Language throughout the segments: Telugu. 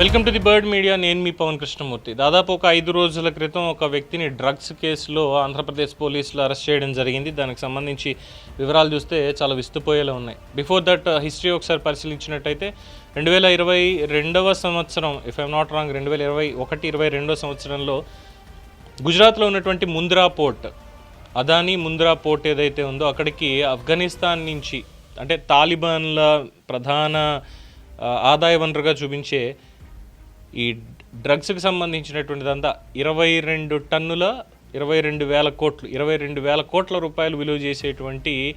Welcome to the bird media. నేను మీ పవన్ కృష్ణమూర్తి. దాదాపు ఒక ఐదు రోజుల క్రితం ఒక వ్యక్తిని డ్రగ్స్ కేసులో ఆంధ్రప్రదేశ్ పోలీసులు అరెస్ట్ చేయడం జరిగింది. దానికి సంబంధించి వివరాలు చూస్తే చాలా విస్తుపోయేలా ఉన్నాయి. బిఫోర్ దట్ హిస్టరీ ఒకసారి పరిశీలించినట్టయితే రెండు వేల ఇరవై రెండవ సంవత్సరం ఇఫ్ ఐఎమ్ నాట్ రాంగ్ రెండు వేల ఇరవై ఒకటి ఇరవై రెండవ సంవత్సరంలో గుజరాత్లో ఉన్నటువంటి ముంద్రా పోర్ట్ అదానీ ముంద్రా పోర్ట్ ఏదైతే ఉందో అక్కడికి ఆఫ్ఘనిస్తాన్ నుంచి అంటే తాలిబాన్ల ప్రధాన ఆదాయ వనరుగా చూపించే ఈ డ్రగ్స్కి సంబంధించినటువంటిదంతా ఇరవై రెండు టన్నుల ఇరవై రెండు వేల కోట్లు ఇరవై రెండు వేల కోట్ల రూపాయలు విలువ చేసేటువంటి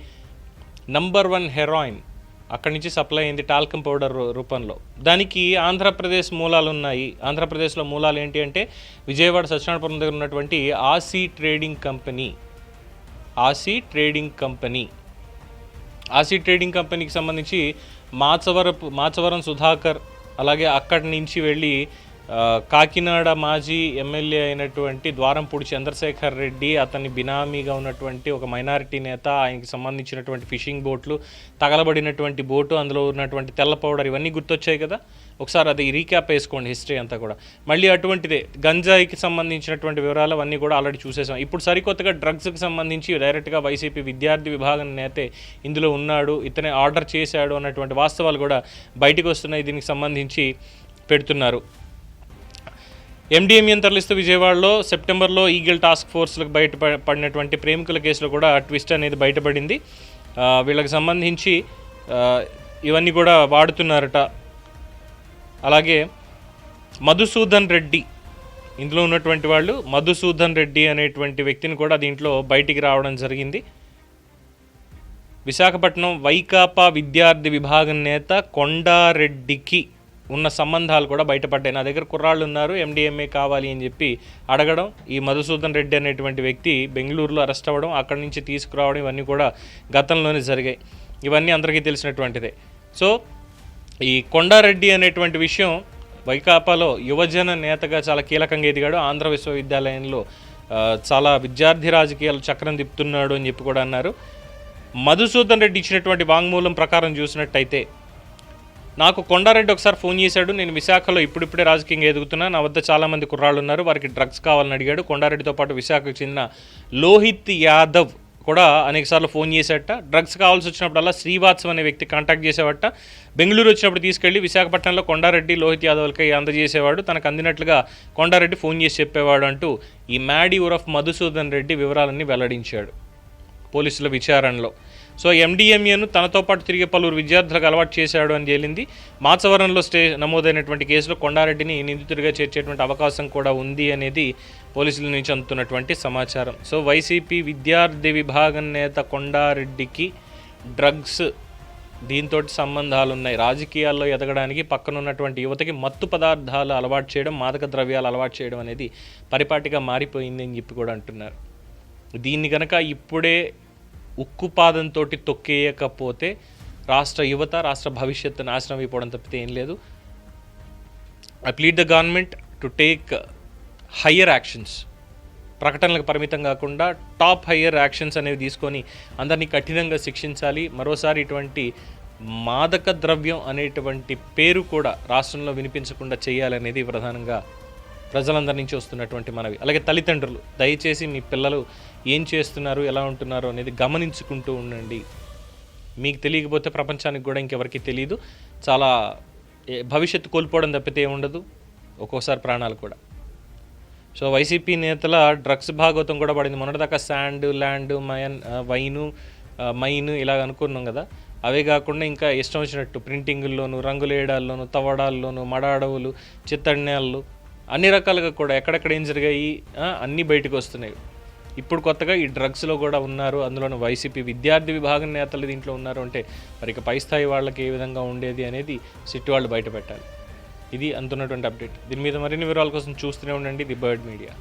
నంబర్ వన్ హెరాయిన్ అక్కడి నుంచి సప్లై అయింది టాల్కమ్ పౌడర్ రూపంలో. దానికి ఆంధ్రప్రదేశ్ మూలాలు ఉన్నాయి ఆంధ్రప్రదేశ్లో మూలాలు ఏంటి అంటే విజయవాడ సత్యనారాయణపురం దగ్గర ఉన్నటువంటి Aasi trading company. Aasi trading company. Aasi trading కంపెనీకి సంబంధించి మాచవరపు మాచవరం సుధాకర్ అలాగే అక్కడి నుంచి వెళ్ళి కాకినాడ మాజీ ఎమ్మెల్యే అయినటువంటి ద్వారంపూడి చంద్రశేఖర్ రెడ్డి అతని బినామీగా ఉన్నటువంటి ఒక మైనారిటీ నేత ఆయనకి సంబంధించినటువంటి ఫిషింగ్ బోట్లు తగలబడినటువంటి బోటు అందులో ఉన్నటువంటి తెల్ల పౌడర్ ఇవన్నీ గుర్తొచ్చాయి కదా? ఒకసారి అది రీక్యాప్ వేసుకోండి హిస్టరీ అంతా కూడా. మళ్ళీ అటువంటిదే గంజాయికి సంబంధించినటువంటి వివరాలు అవన్నీ కూడా ఆల్రెడీ చూసేసాం. ఇప్పుడు సరికొత్తగా డ్రగ్స్కి సంబంధించి డైరెక్ట్గా వైసీపీ విద్యార్థి విభాగం నేతే ఇందులో ఉన్నాడు ఇతనే ఆర్డర్ చేశాడు అన్నటువంటి వాస్తవాలు కూడా బయటకు వస్తున్నాయి దీనికి సంబంధించి పెడుతున్నారు. ఎండిఎంఎన్ తరలిస్తూ విజయవాడలో సెప్టెంబర్లో ఈగిల్ టాస్క్ ఫోర్స్లకు బయట పడినటువంటి ప్రేమికుల కేసులో కూడా ట్విస్ట్ అనేది బయటపడింది. వీళ్ళకి సంబంధించి ఇవన్నీ కూడా వాడుతున్నారట. అలాగే మధుసూదన్ రెడ్డి ఇందులో ఉన్నటువంటి వాళ్ళు మధుసూదన్ రెడ్డి అనేటువంటి వ్యక్తిని కూడా దీంట్లో బయటికి రావడం జరిగింది. విశాఖపట్నం వైకాపా విద్యార్థి విభాగం నేత కొండారెడ్డికి ఉన్న సంబంధాలు కూడా బయటపడ్డాయి. నా దగ్గర కుర్రాళ్ళు ఉన్నారు ఎండిఎంఏ కావాలి అని చెప్పి అడగడం ఈ మధుసూదన్ రెడ్డి అనేటువంటి వ్యక్తి బెంగళూరులో అరెస్ట్ అవ్వడం అక్కడి నుంచి తీసుకురావడం ఇవన్నీ కూడా గతంలోనే జరిగాయి. ఇవన్నీ అందరికీ తెలిసినటువంటిదే. సో ఈ కొండారెడ్డి అనేటువంటి విషయం వైకాపాలో యువజన నేతగా చాలా కీలకంగా ఎదిగాడు. ఆంధ్ర విశ్వవిద్యాలయంలో చాలా విద్యార్థి రాజకీయాలు చక్రం తిప్పుతున్నాడు అని చెప్పి కూడా అన్నారు. మధుసూదన్ రెడ్డి ఇచ్చినటువంటి వాంగ్మూలం ప్రకారం చూసినట్టయితే నాకు కొండారెడ్డి ఒకసారి ఫోన్ చేశాడు. నేను విశాఖలో ఇప్పుడిప్పుడే రాజకీయంగా ఎదుగుతున్నా. నా వద్ద చాలామంది కుర్రాళ్ళు ఉన్నారు. వారికి డ్రగ్స్ కావాలని అడిగాడు. కొండారెడ్డితో పాటు విశాఖకు చెందిన లోహిత్ యాదవ్ కూడా అనేకసార్లు ఫోన్ చేసేట డ్రగ్స్ కావాల్సి వచ్చినప్పుడల్లా శ్రీవాత్సవ్ అనే వ్యక్తి కాంటాక్ట్ చేసేవాట బెంగళూరు వచ్చినప్పుడు తీసుకెళ్ళి విశాఖపట్నంలో కొండారెడ్డి లోహిత్ యాదవ్లకి అందజేసేవాడు. తనకు అందినట్లుగా కొండారెడ్డి ఫోన్ చేసి చెప్పేవాడు అంటూ ఈ మ్యాడీ ఆఫ్ మధుసూదన్ రెడ్డి వివరాలన్నీ వెల్లడించాడు పోలీసుల విచారణలో. సో ఎండిఎంఏను తనతో పాటు తిరిగే పలువురు విద్యార్థులకు అలవాటు చేశాడు అని తేలింది. మాచవరంలో స్టే నమోదైనటువంటి కేసులో కొండారెడ్డిని నిందితుడిగా చేర్చేటువంటి అవకాశం కూడా ఉంది అనేది పోలీసుల నుంచి అందుతున్నటువంటి సమాచారం. సో వైసీపీ విద్యార్థి విభాగం నేత కొండారెడ్డికి డ్రగ్స్ దీంతో సంబంధాలు ఉన్నాయి రాజకీయాల్లో ఎదగడానికి పక్కన ఉన్నటువంటి యువతకి మత్తు పదార్థాలు అలవాటు చేయడం మాదక ద్రవ్యాలు అలవాటు చేయడం అనేది పరిపాటిగా మారిపోయింది అని చెప్పి కూడా అంటున్నారు. దీన్ని కనుక ఇప్పుడే ఉక్కుపాదంతో తొక్కేయకపోతే రాష్ట్ర యువత రాష్ట్ర భవిష్యత్తు నాశనం అయిపోవడం తప్పితే ఏం లేదు. I plead the government to take higher actions ప్రకటనలకు పరిమితం కాకుండా టాప్ హయ్యర్ యాక్షన్స్ అనేవి తీసుకొని అందరినీ కఠినంగా శిక్షించాలి. మరోసారి ఇటువంటి మాదక ద్రవ్యం అనేటువంటి పేరు కూడా రాష్ట్రంలో వినిపించకుండా చేయాలనేది ప్రధానంగా ప్రజలందరి నుంచి వస్తున్నటువంటి మనవి. అలాగే తల్లిదండ్రులు దయచేసి మీ పిల్లలు ఏం చేస్తున్నారు ఎలా ఉంటున్నారు అనేది గమనించుకుంటూ ఉండండి. మీకు తెలియకపోతే ప్రపంచానికి కూడా ఇంకెవరికి తెలియదు చాలా భవిష్యత్తు కోల్పోవడం తప్పితే ఉండదు. ఒక్కోసారి ప్రాణాలు కూడా. సో వైసీపీ నేతల డ్రగ్స్ భాగవతం కూడా పడింది. మొన్నటిదాకా sand land mine wine mine ఇలా అనుకున్నాం కదా. అవే కాకుండా ఇంకా ఇష్టం వచ్చినట్టు ప్రింటింగుల్లోను రంగులేయడాల్లోను తవ్వడాల్లోను మడ అడవులు చిత్తణ్యాలు అన్ని రకాలుగా కూడా ఎక్కడెక్కడ ఏం జరిగాయి అన్నీ బయటకు వస్తున్నాయి. ఇప్పుడు కొత్తగా ఈ డ్రగ్స్లో కూడా ఉన్నారు అందులోనూ వైసీపీ విద్యార్థి విభాగం నేతలు దీంట్లో ఉన్నారు అంటే మరి ఇక పై స్థాయి వాళ్ళకి ఏ విధంగా ఉండేది అనేది సిట్ వాళ్ళు బయట పెట్టాలి. ఇది అంతున్నటువంటి అప్డేట్. దీని మీద మరిన్ని వివరాల కోసం చూస్తూనే ఉండండి ది బర్డ్ మీడియా.